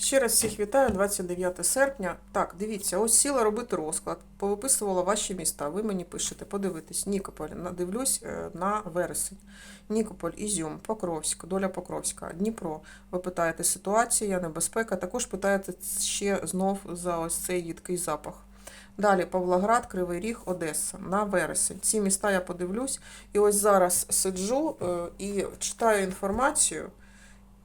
Ще раз всіх вітаю, 29 серпня. Так, дивіться, ось сіла робити розклад, повиписувала ваші міста. Ви мені пишете, подивитись. Нікополь, надивлюсь е, на вересень. Нікополь, Ізюм, Покровськ, доля Покровська, Дніпро. Ви питаєте ситуація, небезпека. Також питаєте ще знов за ось цей їдкий запах. Далі Павлоград, Кривий Ріг, Одеса на вересень. Ці міста я подивлюсь. І ось зараз сиджу е, і читаю інформацію.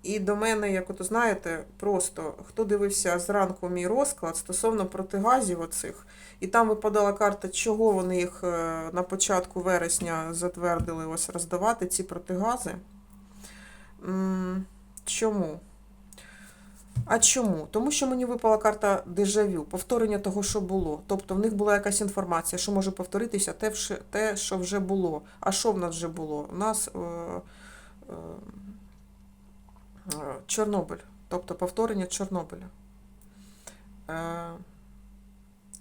І до мене, як от знаєте, просто хто дивився зранку мій розклад стосовно протигазів оцих, і там випадала карта, чого вони їх е, на початку вересня затвердили ось роздавати, ці протигази. Чому? А чому? Тому що мені випала карта дежавю, повторення того, що було. Тобто в них була якась інформація, що може повторитися те, що вже було. А що в нас вже було? У нас. Е, Е, Чорнобиль, тобто повторення Чорнобиля. Е,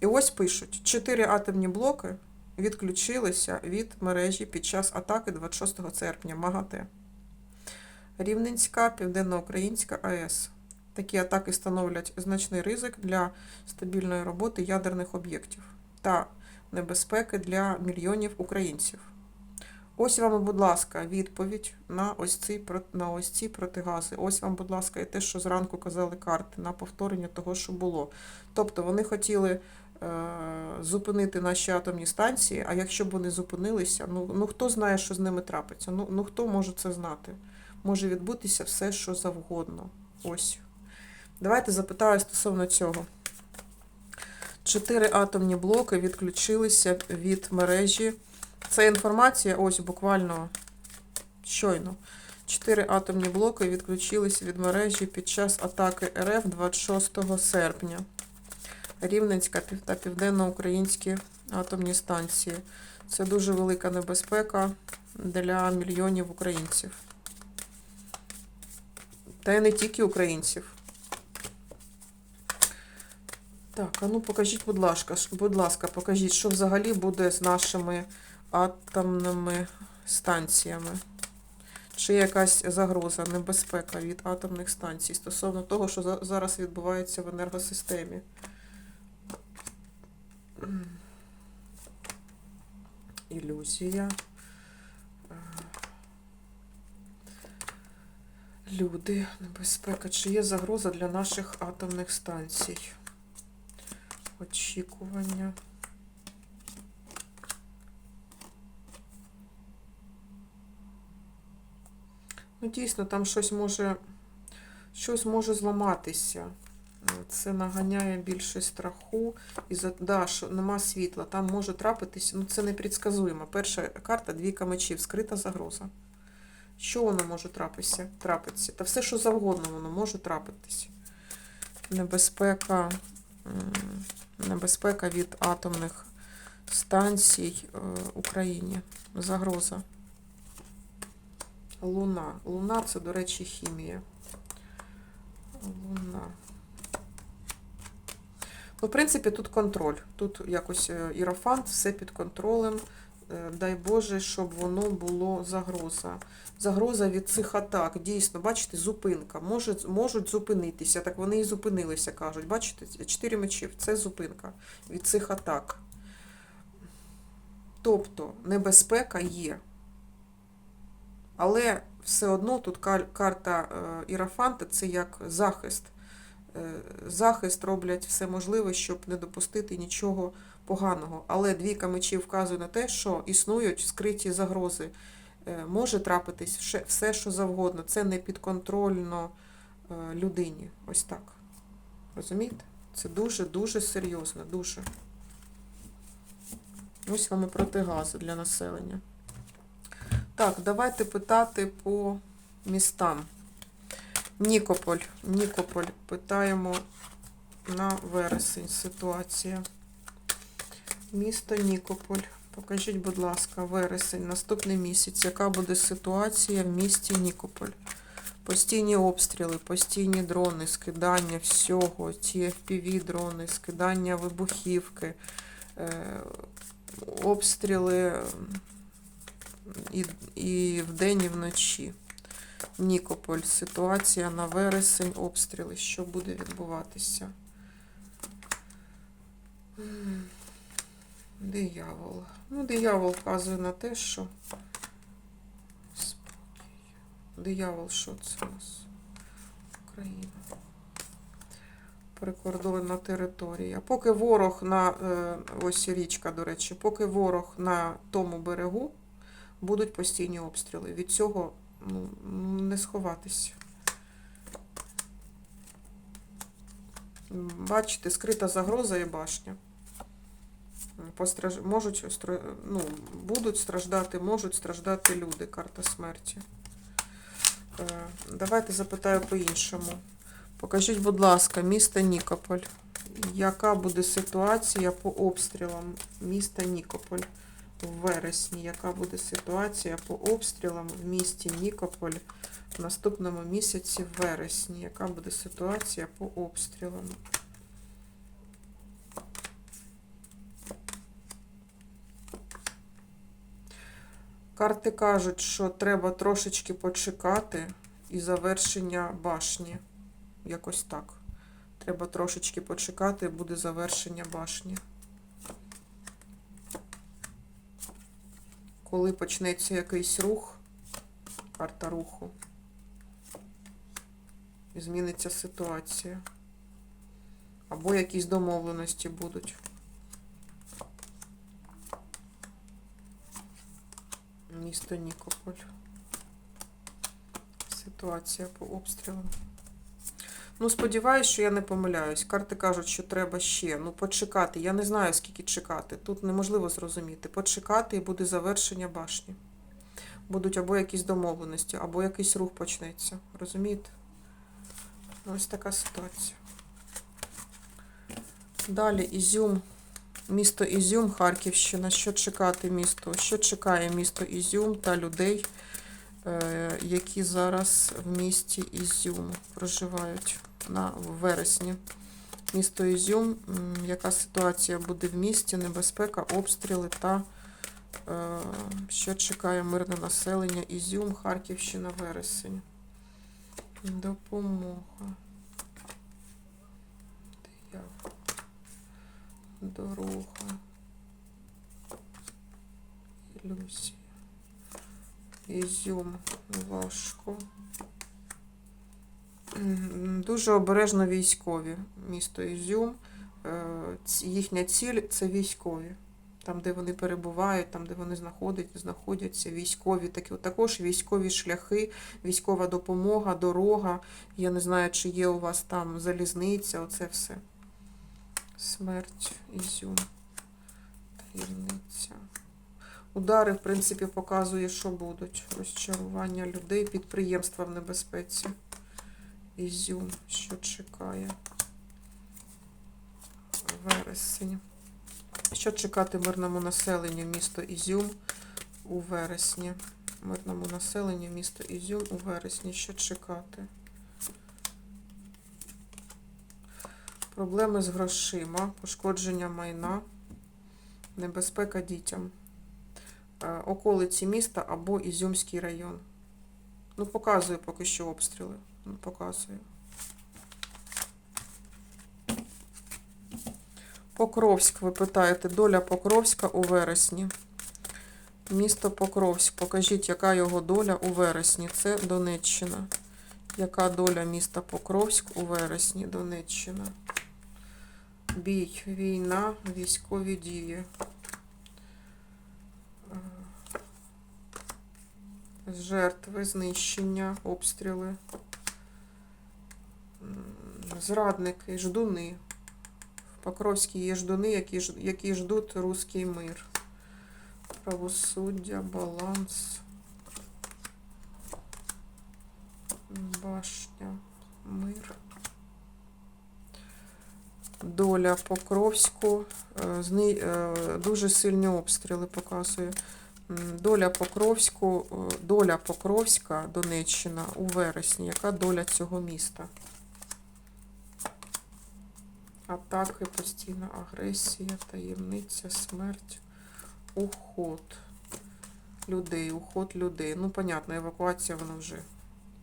І ось пишуть: чотири атомні блоки відключилися від мережі під час атаки 26 серпня МАГАТЕ. Рівненська, Південноукраїнська АЕС. Такі атаки становлять значний ризик для стабільної роботи ядерних об'єктів та небезпеки для мільйонів українців. Ось вам, будь ласка, відповідь на ось ці, на ось ці протигази. Ось вам, будь ласка, і те, що зранку казали карти, на повторення того, що було. Тобто вони хотіли е, зупинити наші атомні станції, а якщо б вони зупинилися, ну, ну хто знає, що з ними трапиться? Ну, ну хто може це знати? Може відбутися все, що завгодно. Ось. Давайте запитаю стосовно цього. Чотири атомні блоки відключилися від мережі. Це інформація, ось буквально щойно. Чотири атомні блоки відключилися від мережі під час атаки РФ 26 серпня. Рівненська та південноукраїнські атомні станції. Це дуже велика небезпека для мільйонів українців. Та й не тільки українців. Так, а ну покажіть, будь ласка, будь ласка, покажіть, що взагалі буде з нашими атомними станціями. Чи є якась загроза, небезпека від атомних станцій стосовно того, що за- зараз відбувається в енергосистемі? Ілюзія. Люди, небезпека. Чи є загроза для наших атомних станцій? Очікування. Ну, дійсно, там щось може, щось може зламатися. Це наганяє більше страху. І за, да, що нема світла. Там може трапитись, ну це непредсказуємо. Перша карта двійка мечів, скрита загроза. Що воно може трапитися? трапитися? Та все, що завгодно, воно може трапитись. Небезпека, небезпека від атомних станцій е, Україні. Загроза. Луна. Луна це, до речі, хімія. Луна. Ну, в принципі, тут контроль. Тут якось е, іерофант, все під контролем. Е, Дай Боже, щоб воно було загроза. Загроза від цих атак. Дійсно, бачите, зупинка. Може, можуть зупинитися. Так вони і зупинилися, кажуть. Бачите, чотири мечів. Це зупинка від цих атак. Тобто, небезпека є. Але все одно тут карта е, Ірафанта це як захист. Е, Захист роблять все можливе, щоб не допустити нічого поганого. Але двійка мечів вказує на те, що існують скриті загрози. Е, Може трапитись все- що завгодно. Це не підконтрольно е, людині. Ось так. Розумієте? Це дуже-дуже серйозно. Дуже. Ось вам і протигази для населення. Так, давайте питати по містам. Нікополь. Нікополь. Питаємо на вересень ситуація. Місто Нікополь. Покажіть, будь ласка, вересень, наступний місяць. Яка буде ситуація в місті Нікополь? Постійні обстріли, постійні дрони, скидання всього, ті FPV-дрони, скидання вибухівки, е, обстріли і, і вдень, і вночі. Нікополь. Ситуація на вересень, обстріли. Що буде відбуватися? Диявол. Ну, диявол вказує на те, що. Диявол, що це у нас? Україна. Прикордонна територія. Поки ворог на е, ось річка, до речі, поки ворог на тому берегу, будуть постійні обстріли. Від цього ну, не сховатися. Бачите, скрита загроза і башня. Постраж... Можуть, ну, будуть страждати, можуть страждати люди. Карта смерті. Е, Давайте запитаю по-іншому. Покажіть, будь ласка, місто Нікополь. Яка буде ситуація по обстрілам міста Нікополь в вересні? Яка буде ситуація по обстрілам в місті Нікополь в наступному місяці в вересні? Яка буде ситуація по обстрілам? Карти кажуть, що треба трошечки почекати і завершення башні. Якось так. Треба трошечки почекати, буде завершення башні. Коли почнеться якийсь рух, карта руху, і зміниться ситуація. Або якісь домовленості будуть. Місто Нікополь. Ситуація по обстрілам. Ну, сподіваюсь, що я не помиляюсь. Карти кажуть, що треба ще. Ну, почекати. Я не знаю, скільки чекати. Тут неможливо зрозуміти. Почекати і буде завершення башні. Будуть або якісь домовленості, або якийсь рух почнеться. Розумієте? Ось така ситуація. Далі Ізюм. Місто Ізюм, Харківщина. Що чекати місто? Що чекає місто Ізюм та людей, е, які зараз в місті Ізюм проживають на вересні? Місто Ізюм. Яка ситуація буде в місті? Небезпека, обстріли та е, що чекає мирне населення? Ізюм, Харківщина, вересень. Допомога. Дорога. Ілюзія. Ізюм. Важко. Дуже обережно військові. Місто Ізюм. Е, Їхня ціль це військові. Там, де вони перебувають, там, де вони знаходять, знаходяться, військові, такі, також військові шляхи, військова допомога, дорога. Я не знаю, чи є у вас там залізниця, оце все. Смерть, Ізюм, таємниця. Удари, в принципі, показує, що будуть. Розчарування людей, підприємства в небезпеці. Ізюм, що чекає. Вересень. Що чекати мирному населенню місто Ізюм у вересні? Мирному населенню місто Ізюм у вересні. Що чекати? Проблеми з грошима, пошкодження майна, небезпека дітям, Е, околиці міста або Ізюмський район. Ну, показую поки що обстріли. Показую. Покровськ, ви питаєте, доля Покровська у вересні. Місто Покровськ. Покажіть, яка його доля у вересні. Це Донеччина. Яка доля міста Покровськ у вересні? Донеччина. Бій, війна, військові дії. Е, Жертви, знищення, обстріли. Зрадники, ждуни. В Покровській є ждуни, які, які ждуть руський мир. Правосуддя, баланс. Башня, мир. Доля Покровську. е, е, Дуже сильні обстріли показує. Доля Покровську, е, доля Покровська, Донеччина у вересні. Яка доля цього міста? Атаки, постійна агресія, таємниця, смерть, уход людей, уход людей. Ну, понятно, евакуація вона вже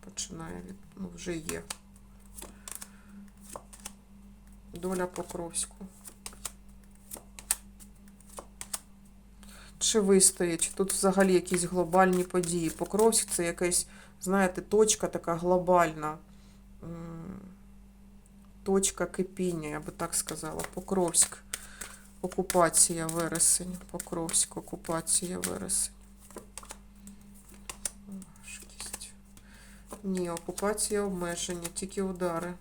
починає від, ну, вже є. Доля Покровську. Чи вистоїть? Тут взагалі якісь глобальні події? Покровськ це якась, знаєте, точка така глобальна. Точка кипіння, я би так сказала. Покровськ. Окупація вересень. Покровськ, окупація вересень. Ні, окупація обмеження, тільки удари.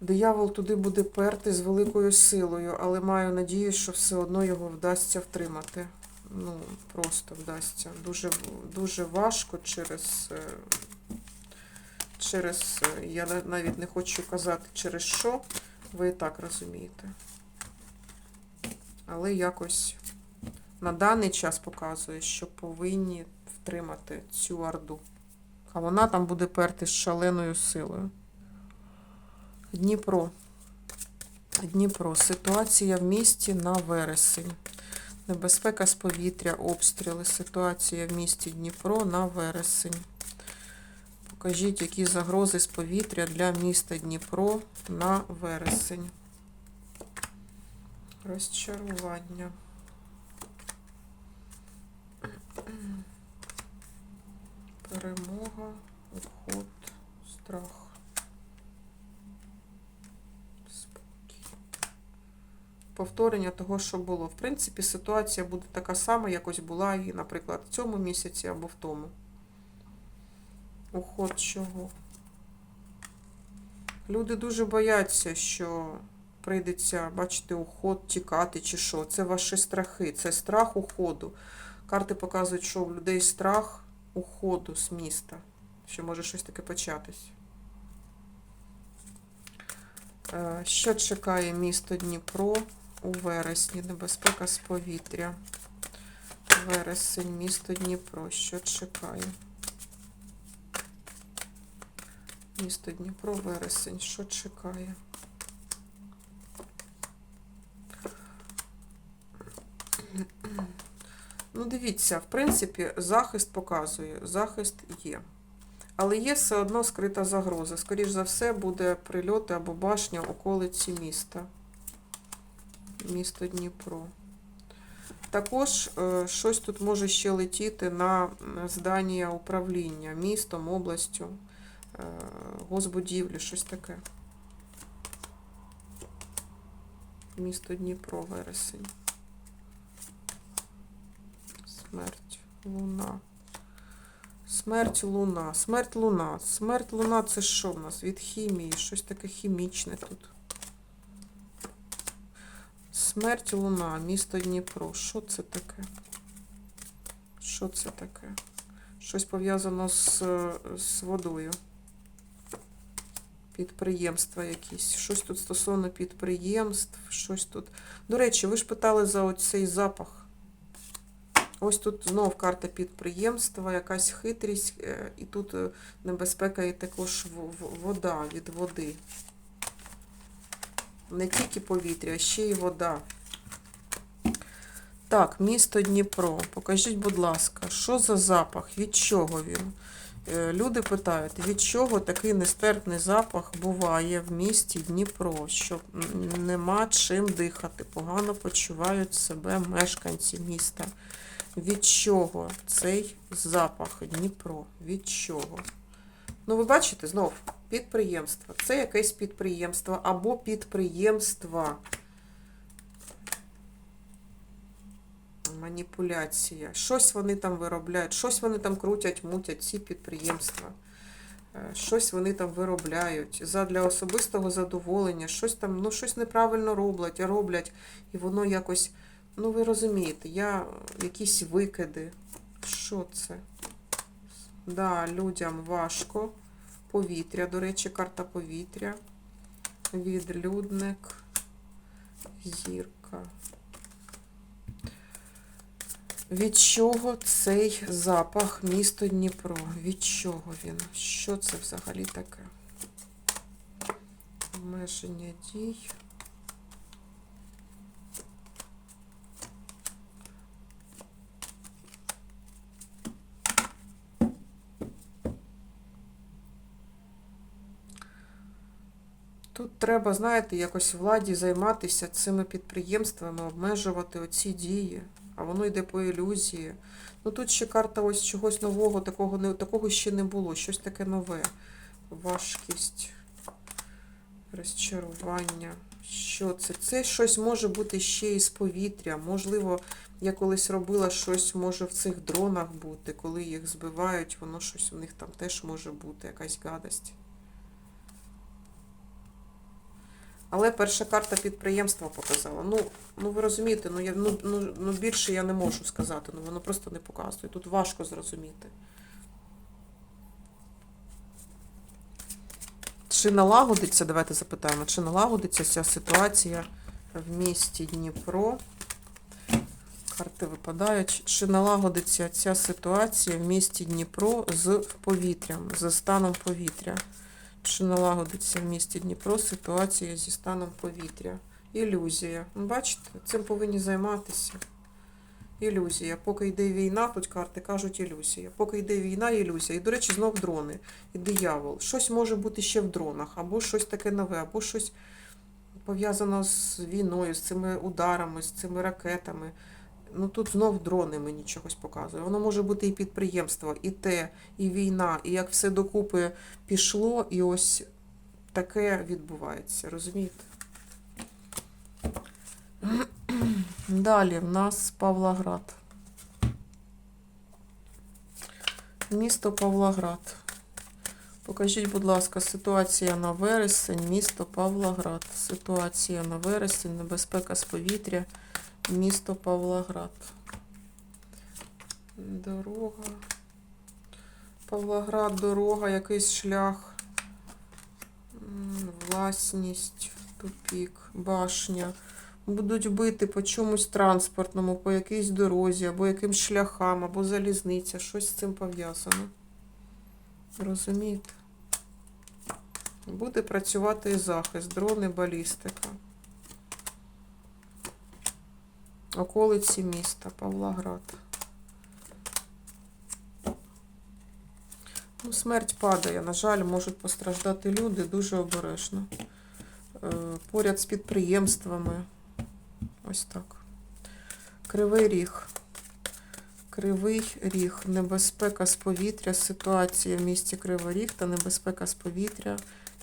Диявол туди буде перти з великою силою, але маю надію, що все одно його вдасться втримати. Ну, просто вдасться. Дуже, дуже важко через. е, Через, е, я навіть не хочу казати через що, ви і так розумієте. Але якось на даний час показує, що повинні втримати цю орду. А вона там буде перти з шаленою силою. Дніпро. Дніпро. Ситуація в місті на вересень. Небезпека з повітря, обстріли. Ситуація в місті Дніпро на вересень. Покажіть, які загрози з повітря для міста Дніпро на вересень. Розчарування. Перемога, уход, страх. Повторення того, що було. В принципі, ситуація буде така сама, якось була і, наприклад, в цьому місяці або в тому. Уход чого? Люди дуже бояться, що прийдеться, бачите, уход, тікати чи що. Це ваші страхи, це страх уходу. Карти показують, що у людей страх уходу з міста, що може щось таке початись. Е, Що чекає місто Дніпро у вересні? Небезпека з повітря. Вересень, місто Дніпро. Що чекає? Місто Дніпро, вересень. Що чекає? Ну, дивіться, в принципі, захист показує, захист є. Але є все одно скрита загроза. Скоріш за все, буде прильоти або башня околиці міста. Місто Дніпро. Також е, щось тут може ще летіти на здання управління містом, областю, е, госбудівлі, щось таке. Місто Дніпро, вересень. Смерть, луна. Смерть луна. Смерть луна. Смерть луна це що в нас? Від хімії, щось таке хімічне тут. Смерть луна, місто Дніпро. Що це таке? Що це таке? Щось пов'язано з, з водою. Підприємства якісь. Щось тут стосовно підприємств, щось тут. До речі, ви ж питали за оцей запах. Ось тут знов карта підприємства, якась хитрість, е, і тут е, небезпека і також вода від води. Не тільки повітря, а ще й вода. Так, місто Дніпро. Покажіть, будь ласка, що за запах? Від чого він? Е, Люди питають, від чого такий нестерпний запах буває в місті Дніпро, що нема чим дихати, погано почувають себе мешканці міста. Від чого цей запах Дніпро? Від чого? Ну, ви бачите, знов підприємство. Це якесь підприємство або підприємства. Маніпуляція. Щось вони там виробляють, щось вони там крутять, мутять ці підприємства. Е, Щось вони там виробляють задля особистого задоволення, щось там, ну щось неправильно роблять, роблять, і воно якось, ну ви розумієте, я якісь викиди. Що це? Да, людям важко. Повітря, до речі, карта повітря. Відлюдник. гірка. Від чого цей запах місто Дніпро? Від чого він? Що це взагалі таке? Обмеження дій. Треба, знаєте, якось владі займатися цими підприємствами, обмежувати оці дії, а воно йде по ілюзії. Ну тут ще карта ось чогось нового, такого не такого ще не було, щось таке нове. Важкість, розчарування. Що це? Це щось може бути ще із повітря. Можливо, я колись робила щось, може в цих дронах бути, коли їх збивають, воно щось у них там теж може бути, якась гадость. Але перша карта підприємства показала. Ну, ну ви розумієте, ну, я, ну, ну, ну більше я не можу сказати, ну воно просто не показує. Тут важко зрозуміти. Чи налагодиться, давайте запитаємо, чи налагодиться ця ситуація в місті Дніпро? Карти випадають. Чи налагодиться ця ситуація в місті Дніпро з повітрям, з станом повітря? Чи налагодиться в місті Дніпро ситуація зі станом повітря? Ілюзія. Ну, Бачите, цим повинні займатися. Ілюзія. Поки йде війна, тут карти кажуть ілюзія. Поки йде війна, ілюзія. І, до речі, знов дрони. І диявол. Щось може бути ще в дронах, або щось таке нове, або щось пов'язано з війною, з цими ударами, з цими ракетами. Ну тут знов дрони мені чогось показує. Воно може бути і підприємство, і те, і війна, і як все докупи пішло, і ось таке відбувається, розумієте? Далі в нас Павлоград. Місто Павлоград. Покажіть, будь ласка, ситуація на вересень, місто Павлоград. Ситуація на вересень, небезпека з повітря, місто Павлоград. Дорога. Павлоград, дорога, якийсь шлях. Власність, тупік, башня. Будуть бити по чомусь транспортному, по якійсь дорозі, або якимсь шляхам, або залізниця. Щось з цим пов'язано. Розумієте? Буде працювати і захист, дрони, балістика. Околиці міста, Павлоград. Ну, смерть падає. На жаль, можуть постраждати люди дуже обережно. Е, Поряд з підприємствами. Ось так. Кривий ріг. Кривий ріг. Небезпека з повітря. Ситуація в місті Кривий Ріг та небезпека з повітря.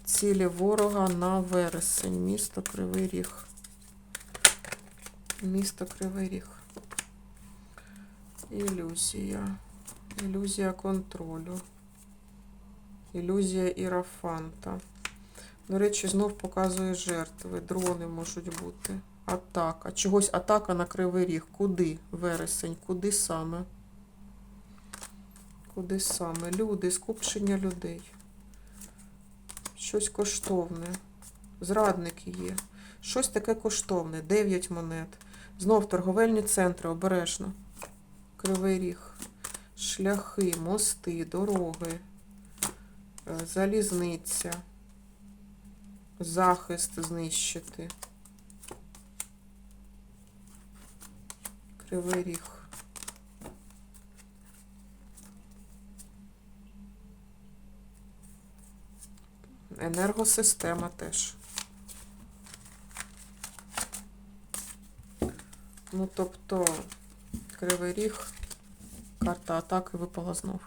Цілі ворога на вересень. Місто Кривий Ріг. Місто Кривий Ріг. Ілюзія. Ілюзія контролю. Ілюзія ірафанта. До речі, знов показує жертви. Дрони можуть бути. Атака. Чогось атака на кривий ріг. Куди? Вересень. Куди саме? Куди саме? Люди, скупчення людей. Щось коштовне. Зрадники є. Щось таке коштовне. Дев'ять монет. Знов торговельні центри, обережно. Кривий ріг. Шляхи, мости, дороги, е, залізниця. Захист знищити. Кривий ріг. Енергосистема теж. Ну, тобто, кривий ріг, карта атаки випала знов.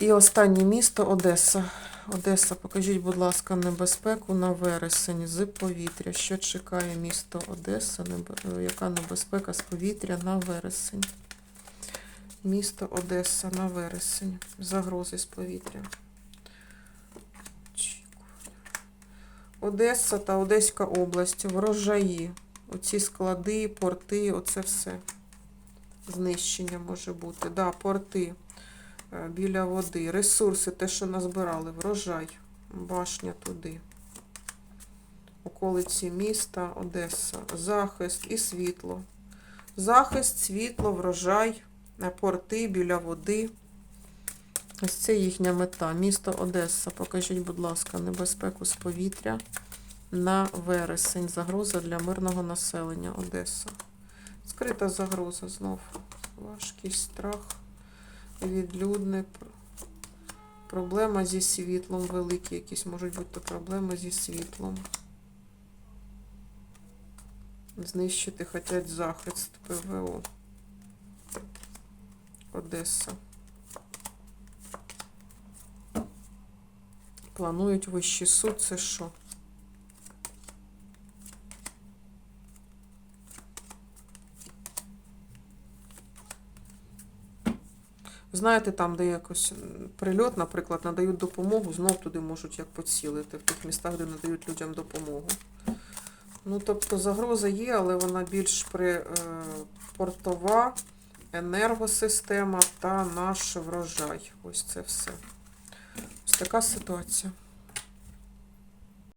І останнє місто Одеса. Одеса, покажіть, будь ласка, небезпеку на вересень з повітря. Що чекає місто Одеса? Яка небезпека з повітря на вересень? Місто Одеса на вересень. Загрози з повітря. Одеса та Одеська область, врожаї. Оці склади, порти, оце все. Знищення може бути. Да, порти е, біля води. Ресурси, те, що назбирали, врожай. Башня туди. Околиці міста, Одеса. Захист і світло. Захист, світло, врожай, е, порти біля води. Ось це їхня мета. Місто Одеса. Покажіть, будь ласка, небезпеку з повітря на вересень. Загроза для мирного населення Одеса. Скрита загроза знов. Важкість, страх, відлюдник, Проблема зі світлом великі, якісь можуть бути проблеми зі світлом. Знищити хотять захист ПВО. Одеса. Планують вищий суд, це що? Знаєте, там, де якось прильот, наприклад, надають допомогу, знов туди можуть як поцілити, в тих містах, де надають людям допомогу. Ну, тобто загроза є, але вона більш при, е, портова, енергосистема та наш врожай. Ось це все. Ось така ситуація.